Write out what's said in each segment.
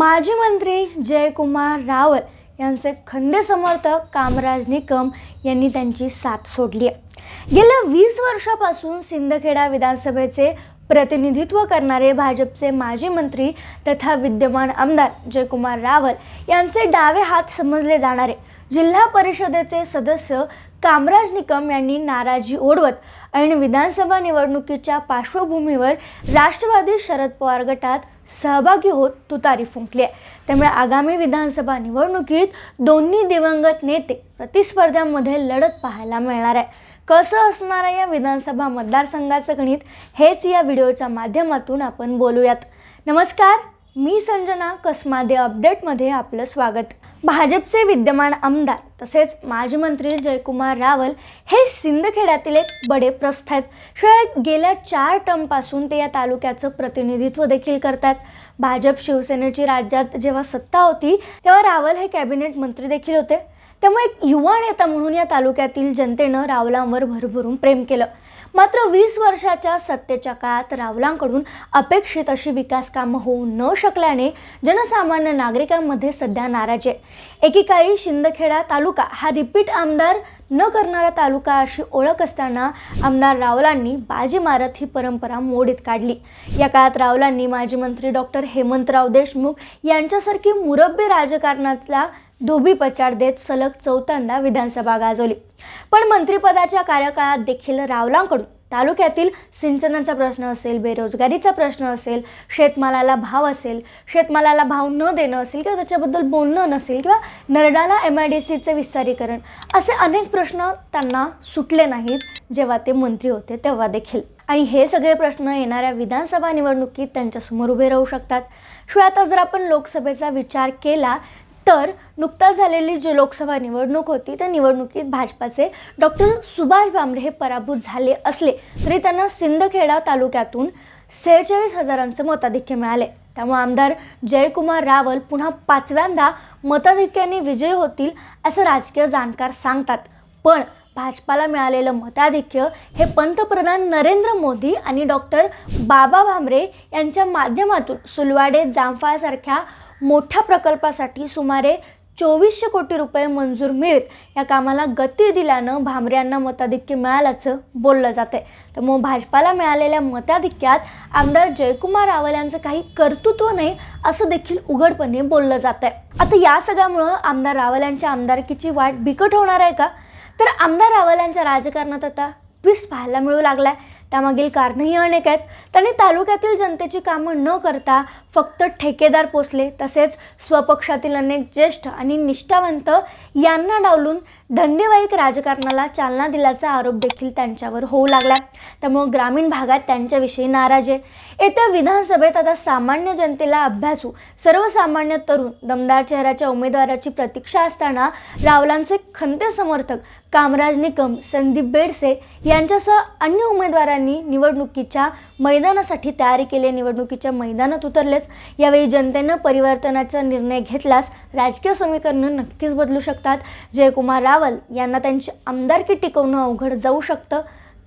माजी मंत्री जयकुमार रावल यांचे खंदे समर्थक कामराज निकम यांनी त्यांची साथ सोडली आहे. गेल्या वीस वर्षापासून सिंदखेडा विधानसभेचे प्रतिनिधित्व करणारे भाजपचे माजी मंत्री तथा विद्यमान आमदार जयकुमार रावल यांचे डावे हात समजले जाणारे. जिल्हा परिषदेचे सदस्य कामराज निकम यांनी नाराजी ओढवत आणि विधानसभा निवडणुकीच्या पार्श्वभूमीवर राष्ट्रवादी शरद पवार गटात सहभागी होत तुतारी फुंकली आहे. त्यामुळे आगामी विधानसभा निवडणुकीत दोन्ही दिवंगत नेते प्रतिस्पर्ध्यांमध्ये लढत पाहायला मिळणार आहे. कसं असणार आहे या विधानसभा मतदारसंघाचं गणित? हेच या व्हिडिओच्या माध्यमातून आपण बोलूयात. नमस्कार मी संजना कसमादे अपडेटमध्ये आपलं स्वागत. भाजपचे विद्यमान आमदार तसेच माजी मंत्री जयकुमार रावल हे सिंदखेड्यातील एक बडे प्रस्थ आहेत. शिवाय गेल्या चार टर्मपासून ते या तालुक्याचं प्रतिनिधित्व देखील करतात भाजप शिवसेनेची राज्यात जेव्हा सत्ता होती तेव्हा रावल हे कॅबिनेट मंत्री देखील होते. त्यामुळे एक युवा नेता म्हणून या तालुक्यातील जनतेनं रावलांवर भरभरून प्रेम केलं. मात्र वीस वर्षाच्या सत्तेच्या काळात रावलांकडून अपेक्षित अशी विकास कामं होऊ न शकल्याने जनसामान्य नागरिकांमध्ये सध्या नाराजी आहे. एकेकाळी शिंदखेडा तालुका हा रिपीट आमदार न करणारा तालुका अशी ओळख असताना आमदार रावलांनी बाजी मारत ही परंपरा मोडीत काढली. या काळात रावलांनी माजी मंत्री डॉक्टर हेमंतराव देशमुख यांच्यासारखी मुरब्बी राजकारणातला धोबी पचार देत सलग चौथ्यांदा विधानसभा गाजवली. पण मंत्रिपदाच्या कार्यकाळात देखील रावलांकडून तालुक्यातील सिंचनाचा प्रश्न असेल बेरोजगारीचा प्रश्न असेल शेतमालाला भाव असेल शेतमालाला भाव न देणं असेल किंवा त्याच्याबद्दल बोलणं नसेल किंवा नरडाला एम आय डी सीचे विस्तारीकरण असे अनेक प्रश्न त्यांना सुटले नाहीत जेव्हा ते मंत्री होते तेव्हा देखील. आणि हे सगळे प्रश्न येणाऱ्या विधानसभा निवडणुकीत त्यांच्यासमोर उभे राहू शकतात. शिवाय आता जर आपण लोकसभेचा विचार केला तर नुकताच झालेली जी लोकसभा निवडणूक होती त्या निवडणुकीत भाजपाचे डॉक्टर सुभाष भामरे हे पराभूत झाले असले तरी त्यांना सिंदखेडा तालुक्यातून सेहेचाळीस हजारांचं मताधिक्य मिळाले. त्यामुळे आमदार जयकुमार रावल पुन्हा पाचव्यांदा मताधिक्याने विजयी होतील असं राजकीय जाणकार सांगतात. पण भाजपाला मिळालेलं मताधिक्य हे पंतप्रधान नरेंद्र मोदी आणि डॉक्टर बाबा भामरे यांच्या माध्यमातून सुलवाडे जामफाळसारख्या मोठ्या प्रकल्पासाठी सुमारे चोवीसशे कोटी रुपये मंजूर मिळत या कामाला गती दिल्यानं भामऱ्यांना मताधिक्य मिळाल्याचं बोललं जातं आहे मग भाजपाला मिळालेल्या मताधिक्यात आमदार जयकुमार रावल यांचं काही कर्तृत्व नाही असं देखील उघडपणे बोललं जात आहे आता या सगळ्यामुळं आमदार रावल यांच्या आमदारकीची वाट बिकट होणार आहे का? तर आमदार रावल यांच्या राजकारणात आता ट्विस्ट पाहायला मिळू लागलाय. त्यामागील कारणंही अनेक आहेत. त्यांनी तालुक्यातील जनतेची कामं न करता फक्त ठेकेदार पोचले तसेच स्वपक्षातील अनेक ज्येष्ठ आणि निष्ठावंत यांना डावलून धंदेवाईक राजकारणाला चालना दिल्याचा आरोप देखील त्यांच्यावर होऊ लागला. त्यामुळे ग्रामीण भागात त्यांच्याविषयी नाराज आहे. येत्या विधानसभेत आता सामान्य जनतेला अभ्यासू सर्वसामान्य तरुण दमदार चेहऱ्याच्या उमेदवाराची प्रतीक्षा असताना रावलांचे खंते समर्थक कामराज निकम संदीप बेडसे यांच्यासह अन्य उमेदवारांनी निवडणुकीच्या मैदानासाठी तयारी केली निवडणुकीच्या मैदानात उतरलेत. यावेळी जनतेनं परिवर्तनाचा निर्णय घेतल्यास राजकीय समीकरणं नक्कीच बदलू शकतात. जयकुमार रावल यांना त्यांची आमदारकी टिकवणं अवघड जाऊ शकतं.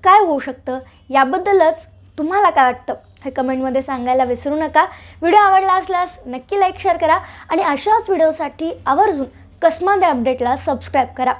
काय होऊ शकतं? याबद्दलच तुम्हाला काय वाटतं? हे कमेंटमध्ये सांगायला विसरू नका. व्हिडिओ आवडला असल्यास नक्की लाईक शेअर करा आणि अशाच व्हिडिओसाठी आवर्जून कसमादे अपडेटला सबस्क्राईब करा.